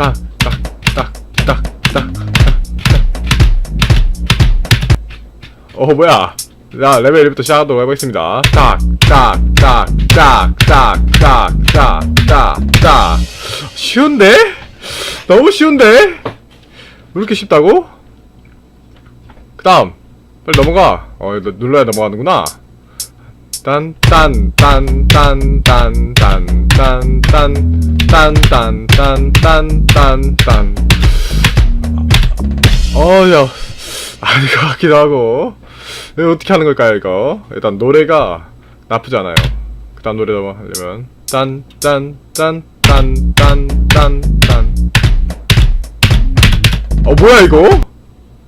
딱, 딱, 딱, 딱, 딱, 딱. 어, 뭐야. 자, 레벨 1부터 시작하도록 해보겠습니다. 딱, 딱, 딱, 딱, 딱, 딱, 딱, 딱, 딱. 쉬운데? 너무 쉬운데? 왜 이렇게 쉽다고? 그 다음. 빨리 넘어가. 어, 눌러야 넘어가는구나. 딴, 딴, 딴, 딴, 딴, 딴, 딴, 딴, 딴, 딴, 딴, 딴, 딴, 딴. 어, 야. 아닌 것 같기도 하고. 이거 어떻게 하는 걸까요, 이거? 일단 노래가 나쁘지 않아요. 그 다음 노래 넘어가려면. 딴, 딴, 딴, 딴, 딴, 딴, 딴. 어, 뭐야, 이거?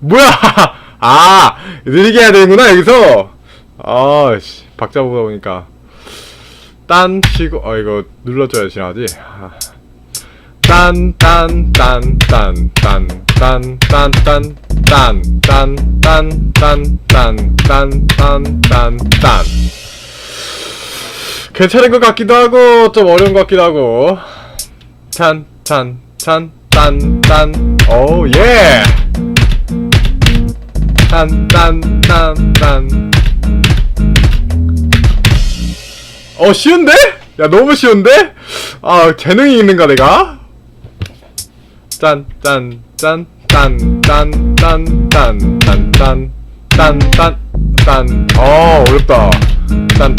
뭐야! 아! 느리게 해야 되는구나, 여기서! 아, 씨. 박자 보다 보니까. 딴 치고, 어, 이거 눌러줘야 지나가지? 아. 딴, 딴, 딴, 딴, 딴, 딴, 딴, 딴, 딴, 딴, 딴, 딴, 딴, 딴, 딴, 딴, 딴. 괜찮은 것 같기도 하고, 좀 어려운 것 같기도 하고. 찬, 찬, 찬, 딴, 딴, 오, 예! 딴, 딴, 딴, 딴. 어, 쉬운데? 야, 너무 쉬운데? 아, 재능이 있는가, 내가? 짠, 짠, 짠, 딴, 딴, 딴, 딴, 딴, 딴, 딴, 딴, 딴. 어, 어렵다. 딴,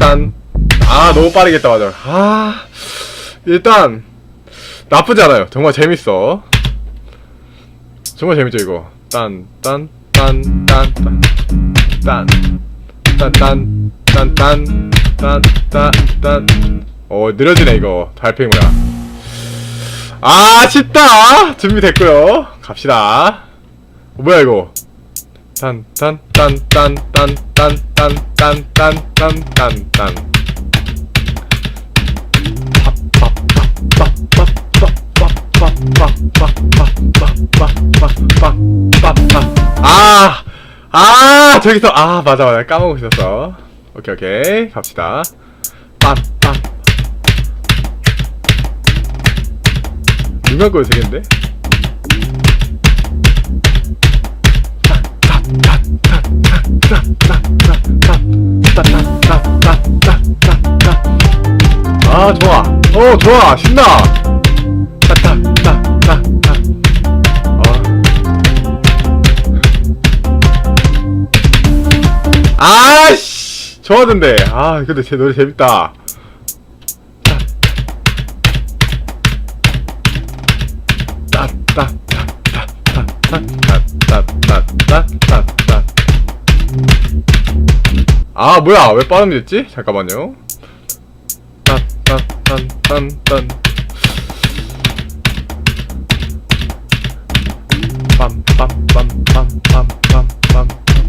딴. 아, 너무 빠르겠다, 맞아. 아, 일단, 나쁘지 않아요. 정말 재밌어. 정말 재밌죠, 이거. 딴, 딴, 딴, 딴, 딴, 딴, 딴, 딴, 딴, 딴, 딴, 딴, 딴. 어, 느려지네, 이거. 달팽이 뭐야. 아, 쉽다! 준비됐고요 갑시다. 어, 뭐야, 이거. 딴, 딴, 딴, 딴, 딴, 딴, 딴, 딴, 딴, 딴, 딴, 딴. 아, 아, 저기서, 아, 맞아, 맞아. 까먹고 있었어. 오케이, 오케이. 갑시다. 빰, 빰. 누가 거되겠는데 아 좋아 어 좋아 신나 아씨 저하던데. 아 근데 제 노래 재밌다. 아 뭐야? 왜 빠름됐지? 잠깐만요. 빰빰빰빰빰빰빰.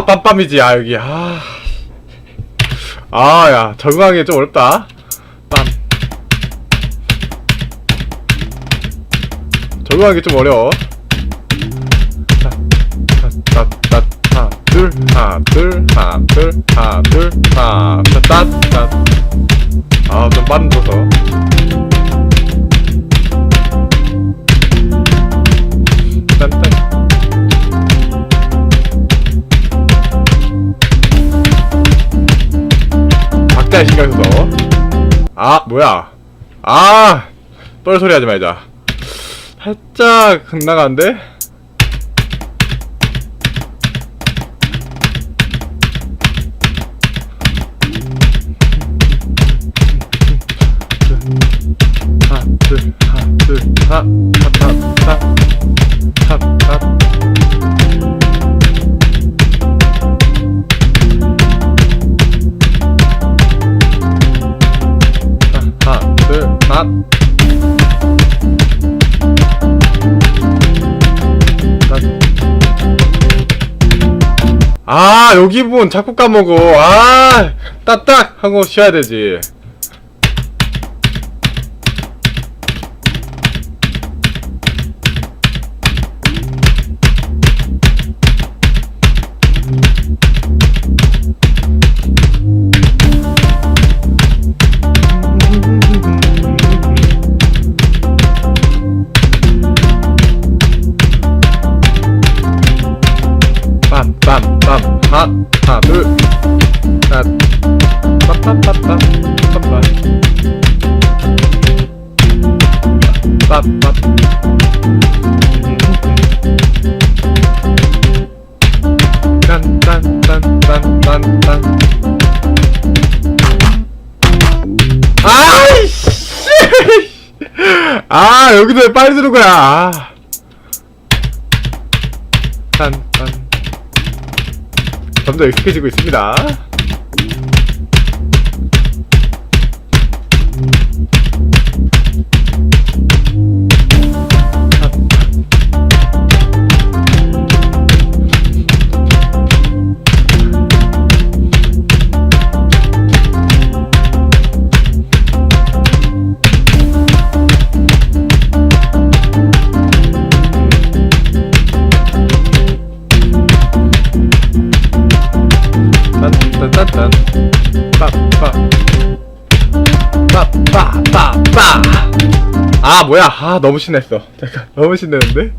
아 빰빰이지. 아 여기. 아. 아 야 적응하기 좀 어렵다. 빰. 적응하기 좀 어려워. 따따따 하나 둘 하나 둘 하나 둘 하나 둘 하나 따따따 아좀 빠른 줘서 박자에 신경 써서. 아 뭐야? 아 뻘소리 하지 말자. 살짝 나가는데 밥 아, 여기 분 자꾸 까먹어. 아, 따딱! 하고 쉬어야 되지. 아 여기서 왜 빨리 들은 거야 아. 딴딴 점점 익숙해지고 있습니다. 아 뭐야. 아 너무 신났어. 잠깐 너무 신나는데?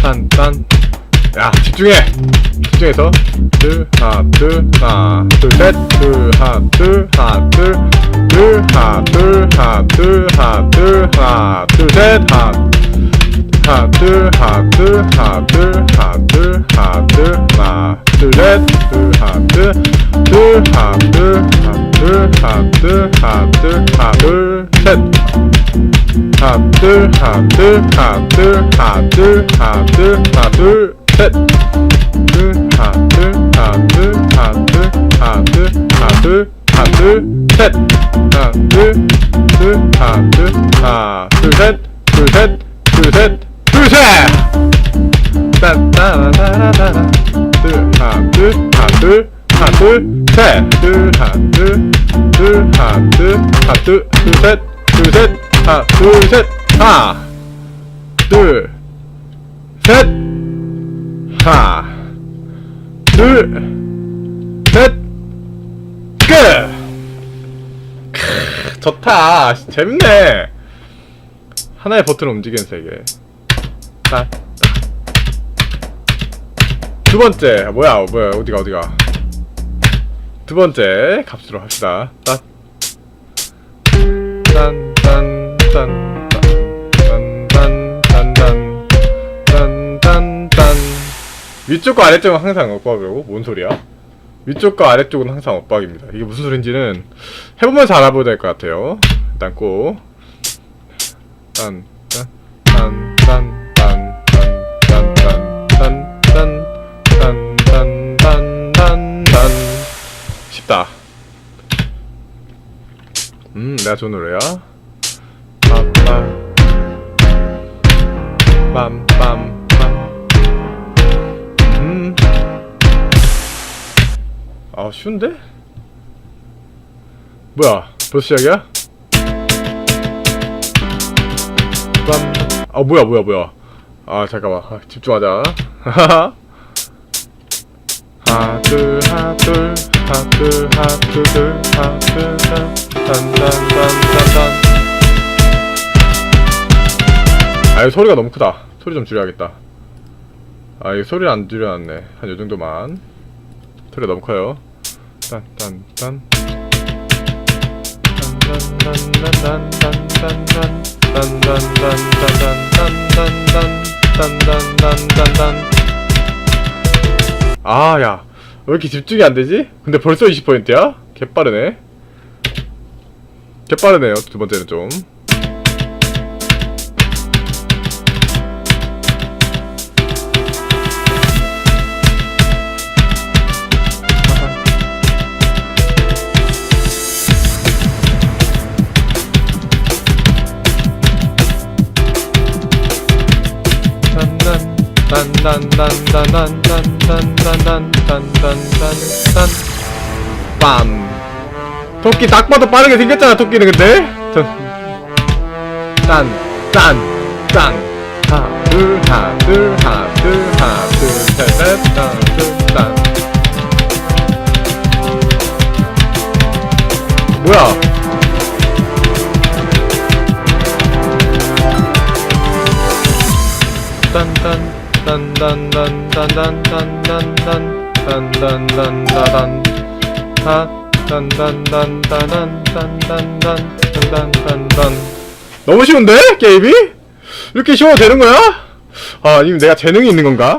딴딴. 야 집중해. 집중해서 둘 하나 둘 하나 둘셋둘 하나 둘 하나 둘둘 하나 둘 하나 둘 하나 둘 하나 둘셋. 하나 하나 둘 하나 둘 하나 둘 하나 둘 하나 둘 하나 둘셋 둘 하나 둘둘 하나 둘 하나 둘 하나 둘 하나 둘 하나 둘셋 하나 둘 하나 둘 하나 둘 하나 둘 하나 둘 하나 둘셋 둘 하나 둘 하나 둘 하나 둘 하나 둘 하나 둘 하나 둘셋 하나 둘둘 하나 둘 하나 둘셋 둘셋 둘셋 둘셋. 딴따라따라따라 둘 하나 둘 하나 둘 하나 둘 셋 둘 하나 둘 둘 하나 둘 하나 둘 둘 셋. 둘 셋 하나 둘 셋. 하나 둘 셋. 하나 둘 셋. 끝! 크, 좋다. 재밌네. 하나의 버튼을 움직이는 세계 딱. 두 번째 뭐야 뭐야 어디가 어디가 두 번째 값으로 합시다 딱. 딴딴딴딴딴딴딴딴딴 위쪽과 아래쪽은 항상 엇박이고 뭔 소리야? 위쪽과 아래쪽은 항상 엇박입니다. 이게 무슨 소린지는 해보면서 알아보야 될 것 같아요. 일단 꼭 딴, 딴, 쉽다. 음, 내가 좋은 노래야. 빰빰. 빰빰. 빰. 음. 아, 쉬운데? 뭐야, 벌써 시작이야? 빰. 아, 뭐야, 뭐야, 뭐야. 아, 잠깐만. 아, 집중하자. 하하. 하나, 둘, 하나, 둘, 하나, 둘, 하나, 둘, 둘, 하나, 둘, 단, 단, 단, 단, 단, 단. 아, 이 소리가 너무 크다. 소리 좀 줄여야겠다. 아, 이 소리를 안 줄여놨네. 한 요 정도만. 소리가 너무 커요. 딴, 딴, 딴. 아, 야. 왜 이렇게 집중이 안 되지? 근데 벌써 20%야? 개빠르네. 개빠르네요, 두 번째는 좀. 난난난난난난 딴딴딴딴딴딴딴 빰. 토끼 딱 봐도 빠르게 생겼잖아 토끼는 근데? 딴딴딴. 하나 둘 하나 둘 하나 둘 하나 둘셋넷 하나 둘딴 뭐야? 딴딴 너무 쉬운데 게임이? 이렇게 쉬워도 되는 거야? 아 아니면 내가 재능이 있는 건가?